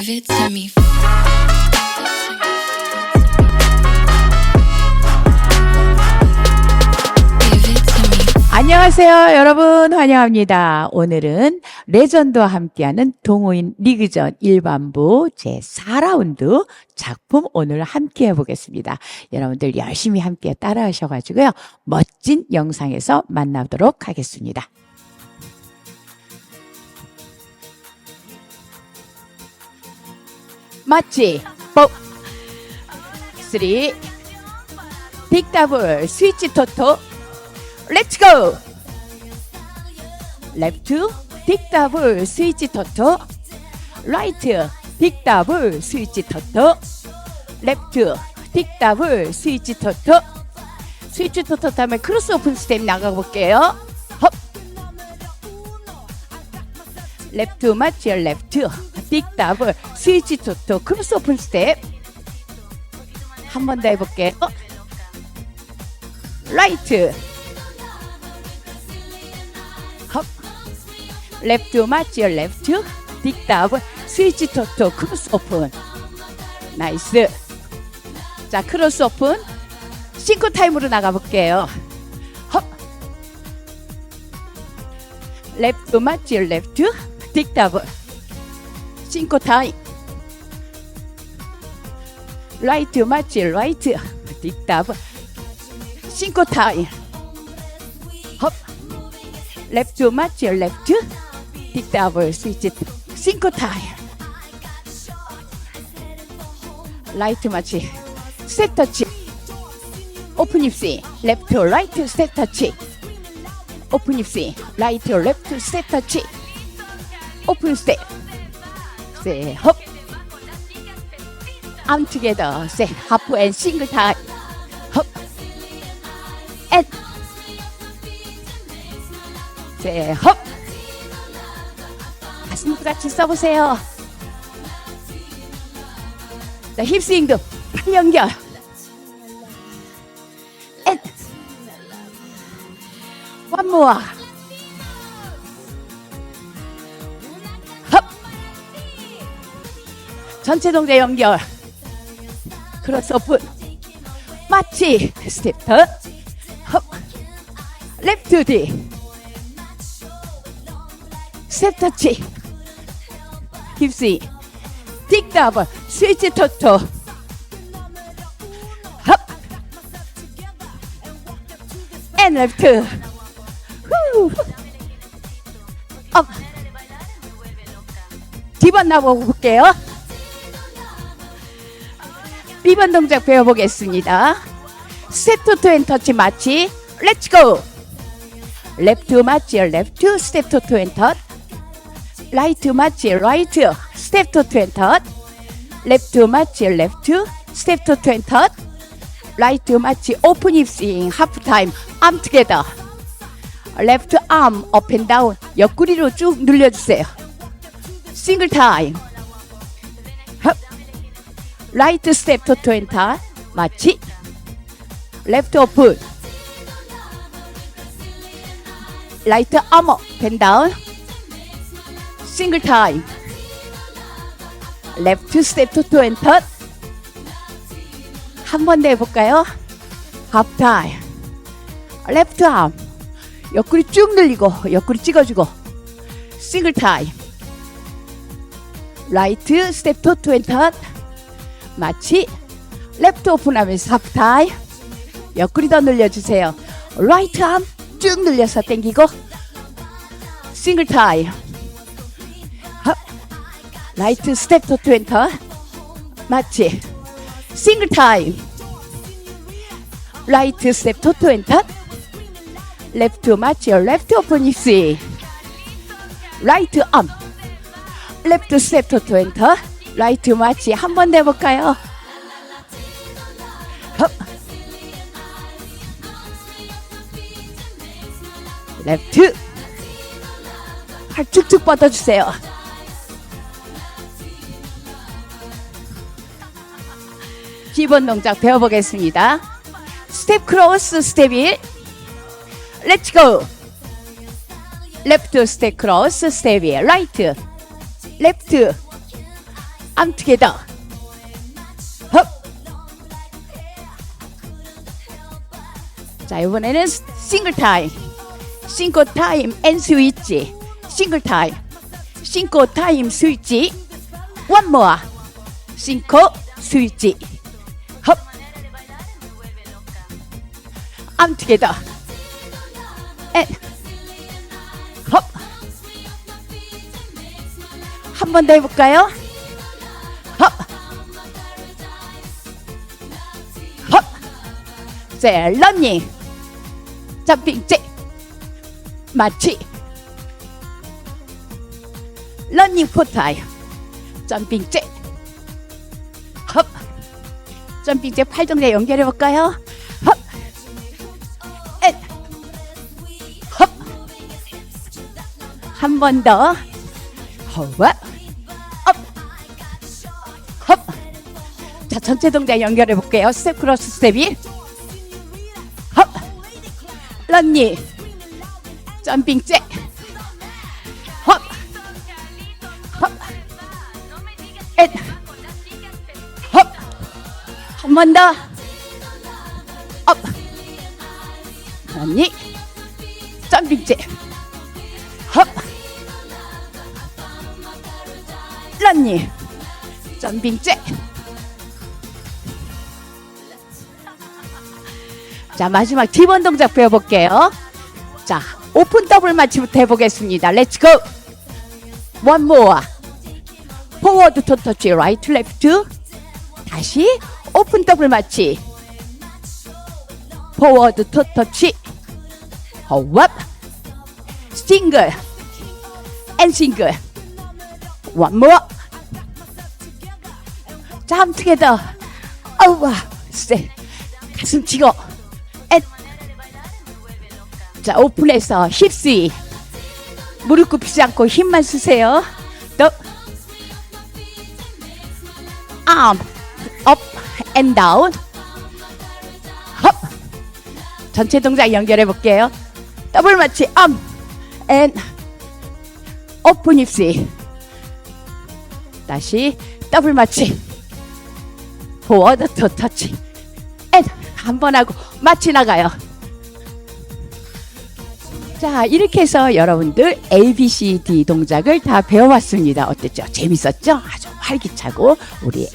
Give it to me. 안녕하세요, 여러분. 환영합니다. 오늘은 레전드와 함께하는 동호인 리그전 일반부 제4라운드 작품 오늘 함께 해보겠습니다. 여러분들 열심히 함께 따라하셔가지고요. 멋진 영상에서 만나도록 하겠습니다. 맞지? 뽀! 쓰리. 빅더블 스위치 토토. 렛츠 고! 레프트 빅더블 스위치 토토. 라이트 빅더블 스위치 토토. 레프트 빅더블 스위치 토토. 스위치 토토 다음에 크로스 오픈 스텝 나가볼게요. 헙 레프트 맞지요 레프트 빅더블 스위치 토토 크로스 오픈 스텝. 한 번 더 해볼게요 라이트. 헙 레프트 맞지요 레프트 빅더블 스위치 토토 크로스 오픈. 나이스. 자 크로스 오픈. 싱크 타임으로 나가볼게요. 헙 레프트 맞지요 레프트 빅더블 싱크 타임 라이트 맞지요 라이트. 빅더블 싱크 타임 헙 레프트 맞지요 레프트. 빅더블 스위치. 싱크 타임 라이트 맞지? 스텝 터치. 오픈 입시. 레프트 라이트 스텝 터치. 오픈 입시. 라이트 레프트 스텝 터치. 오픈 스텝 세헙 arm together say half and single time 헙 and 세, 헙! 가슴도 같이 써보세요. 자, 힙스윙도 팔 연결. 앤. one more. 전체 동작 연결. 크로스 오픈. 마치 스텝 더. 헙! 랩트 뒤. 스텝 터치 힙스윙 틱 더블 스위치 토토 헙! 앤! 업 D번 나보고 볼게요 B번 동작 배워보겠습니다. 스텝 토토 앤 터치 마치 렛츠고 레프트 맞지요 레프트 스텝 앤 터치 라이트 맞지 라이트 스텝 토 트웬터 레프트 맞지 레프트 스텝 토 트웬터 라이트 맞지 오픈 힙스윙 하프 타임 암 투게더 레프트 암 업앤 다운 옆구리로 쭉 늘려주세요. 싱글 타임 헙. 라이트 스텝 토 트웬터 맞지 레프트 오픈 라이트 암 업앤 다운 싱글 타임 레프트 스텝 토토 앤터 한번 더 해볼까요? 하프 타임 레프트 암 옆구리 쭉 늘리고 옆구리 찍어주고 싱글 타임 라이트 스텝 토토 앤터 마치 레프트 오픈하면서 하프 타임 옆구리 더 늘려주세요. 라이트 암 쭉 늘려서 당기고 싱글 타임. 라이트 스텝 토트 웬터. 맞지 싱글 타임. 라이트 스텝 토트 웬터. 레프트 맞지 레프트 오픈 입시 라이트 암. 레프트 스텝 토트 웬터 라이트 맞지 한번 내볼까요? 헙. 레프트! 팔 쭉쭉 뻗어주세요. 기본 동작 배워보겠습니다. 스텝 크로스 스텝 1 렛츠 고 레프트 스텝 크로스 스텝 1 라이트 레프트 arm together. 헙. 자, 이번에는 싱글 타임. 싱글 타임 앤 스위치. 싱글 타임. 싱글 타임 스위치. One more. 싱글 스위치. 헙. arm together. 앤 헙. 한번 더 해볼까요? 자, 러닝. 점핑 잭. 마치. 러닝 포타임. 점핑 잭. 헙. 점핑 잭 팔동작 연결해 볼까요? 헙. 엣. 헙. 한번 더. 허와. 업. 헙. 자, 전체 동작 연결해 볼게요. 스텝 크로스 스텝이. 헙. 런니. 점핑 잭. 헙. 헙. 엣. 헙. 한번 더. 업. 런니. 점핑 잭. 헙. 런니. 점핑 잭. 자, 마지막 기본 동작 배워볼게요. 자, 오픈 더블 마치부터 해보겠습니다. 렛츠 고! 원 모어. 포워드 토 터치, 라이트 레프트. 다시 오픈 더블 마치. 포워드 토 터치. 허왑. 싱글. 앤 싱글. 원 모어. 자, 함 투게더. 어우와, 쎄. 가슴 치고. 앤. 자, 오픈해서 힙스위. 무릎 굽히지 않고 힘만 쓰세요. 또. arm up and down. 헙. 전체 동작 연결해 볼게요. 더블 마치 arm and open 힙스. 다시 더블 마치 포워드 투 터치. and 한번 하고 마치 나가요. 자, 이렇게 해서 여러분들 A, B, C, D 동작을 다 배워봤습니다. 어땠죠? 재밌었죠? 아주 활기차고 우리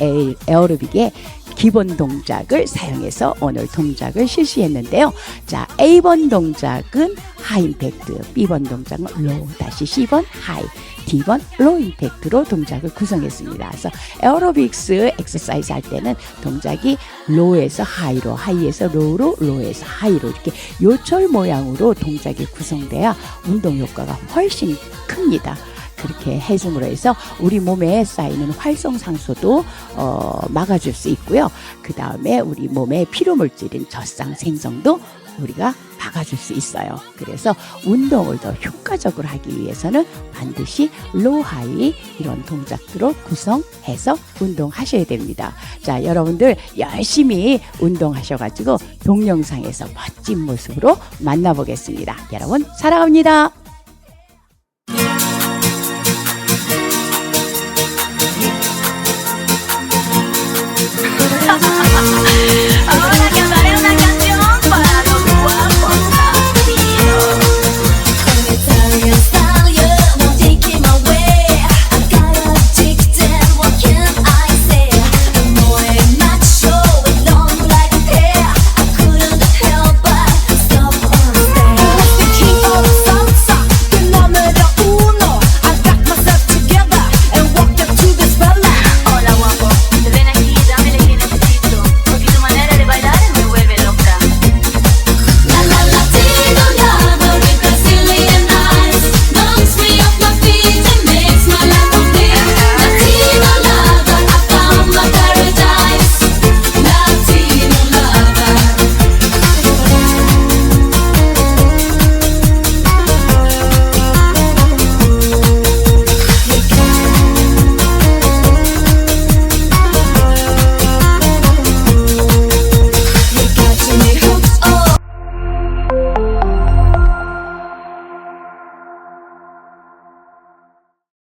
에어로빅의 기본 동작을 사용해서 오늘 동작을 실시했는데요. 자, A번 동작은 하이 임팩트, B번 동작은 로우, 다시 C번 하이, D번 로우 임팩트로 동작을 구성했습니다. 그래서 에어로빅스 엑서사이즈 할 때는 동작이 로우에서 하이로, 하이에서 로우로, 로우에서 하이로 이렇게 요철 모양으로 동작이 구성돼야 운동 효과가 훨씬 큽니다. 그렇게 해줌으로 해서 우리 몸에 쌓이는 활성산소도 어, 막아줄 수 있고요. 그 다음에 우리 몸의 피로 물질인 젖산 생성도 우리가 막아줄 수 있어요. 그래서 운동을 더 효과적으로 하기 위해서는 반드시 로우 하이 이런 동작들로 구성해서 운동하셔야 됩니다. 자, 여러분들 열심히 운동하셔가지고 동영상에서 멋진 모습으로 만나보겠습니다. 여러분 사랑합니다.